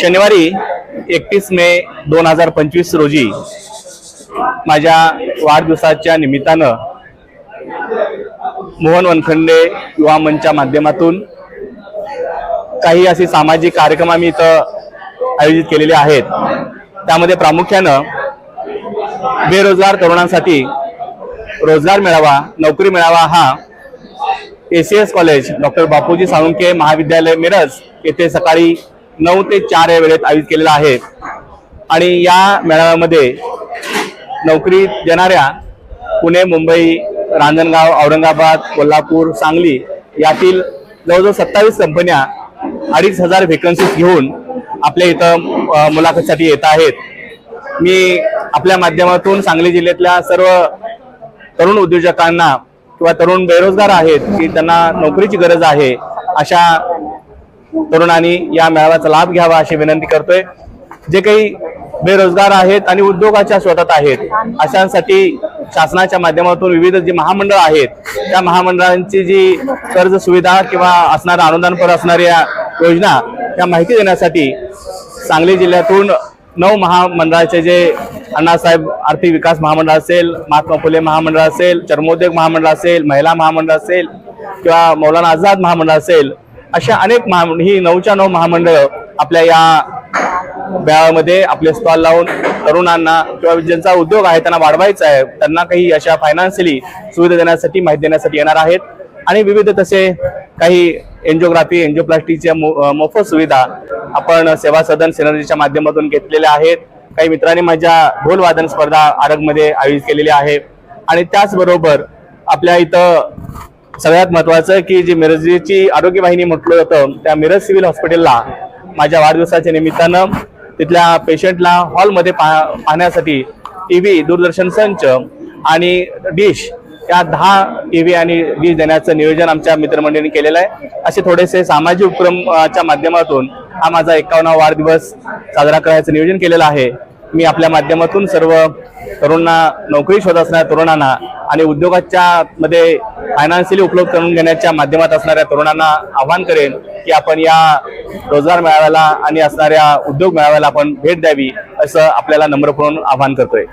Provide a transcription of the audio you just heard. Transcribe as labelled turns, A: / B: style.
A: शनिवारी एकतीस मे दोन हजार पंचवीस रोजी माझ्या वाढदिवसाच्या निमित्तानं मोहन वनखंडे युवा मंचच्या माध्यमातून काही असे सामाजिक कार्यक्रम आम्ही इथं आयोजित केलेले आहेत. त्यामध्ये प्रामुख्यानं बेरोजगार तरुणांसाठी रोजगार मिळावा नोकरी मिळावा हा A C S college doctor Bapuji Salunkhe महाविद्यालय मिरज येथे सकाळी नऊ ते चार या वेळेत आयोजित केलेला आहे. आणि या मेळाव्यामध्ये नोकरी देणाऱ्या पुणे मुंबई रांजणगाव औरंगाबाद कोल्हापूर सांगली यातील जवळजवळ सत्तावीस कंपन्या अडीच हजार व्हेकन्सीज घेऊन आपल्या इथं मुलाखतीसाठी येत आहेत. मी आपल्या माध्यमातून सांगली जिल्ह्यातल्या सर्व तरुण उद्योजकांना किंवा तरुण बेरोजगार आहेत की त्यांना नोकरीची गरज आहे अशा तरुणांनी या मेळाव्याचा लाभ घ्यावा अशी विनंती करतोय. जे काही बेरोजगार आहेत आणि उद्योगाच्या स्वतःत आहेत अशांसाठी शासनाच्या माध्यमातून विविध जी महामंडळ आहेत त्या महामंडळांची जी कर्ज सुविधा किंवा असणाऱ्या अनुदानपर असणाऱ्या योजना त्या माहिती देण्यासाठी सांगली जिल्ह्यातून नऊ महामंडळाचे जे अण्णासाहेब आर्थिक विकास महामंडळ असेल महात्मा फुले महामंडळ असेल चर्मोद्योग महामंडळ असेल महिला महामंडळ असेल किंवा मौलाना आझाद महामंडळ असेल अशा अनेक महा ही नऊच्या नऊ महामंडळ आपल्या या मेळाव्यामध्ये आपले स्टॉल लावून तरुणांना किंवा ज्यांचा उद्योग आहे त्यांना वाढवायचा आहे त्यांना काही अशा फायनान्शियली सुविधा देण्यासाठी माहिती देण्यासाठी येणार आहेत. आणि विविध तसे काही एन्जिओग्राफी एन्जिओप्लास्टीच्या मोफत सुविधा आपण सेवा सदन सिनर्जीच्या माध्यमातून घेतलेल्या आहेत. काही मित्रांनी माझ्या ढोलवादन स्पर्धा आरगमध्ये आयोजित केलेली आहे. आणि त्याचबरोबर आपल्या इथं सगळ्यात महत्वाचं की जी मिरजेची आरोग्य वाहिनी म्हटलं जातं त्या मिरज सिव्हिल हॉस्पिटलला माझ्या वाढदिवसाच्या निमित्तानं तिथल्या पेशंटला हॉलमध्ये पा पाहण्यासाठी टी व्ही दूरदर्शन संच आणि डिश या दहा टी व्ही आणि डिश देण्याचं नियोजन आमच्या मित्रमंडळींनी केलेलं आहे. असे थोडेसे सामाजिक उपक्रमाच्या माध्यमातून हा माझा एकावन्ना वाढदिवस साजरा करायचं नियोजन केलेलं आहे. मी आपल्या माध्यमातून सर्व तरुणांना नोकरी शोधत असणाऱ्या तरुणांना आणि उद्योगाच्या मध्ये फायनान्शियली उपलब्ध करून घेण्याच्या माध्यमात असणाऱ्या तरुणांना आव्हान करेन की आपण या रोजगार मेळाव्याला आणि असणाऱ्या उद्योग मेळाव्याला आपण भेट द्यावी असं आपल्याला नम्रपूर्ण आवाहन करतोय.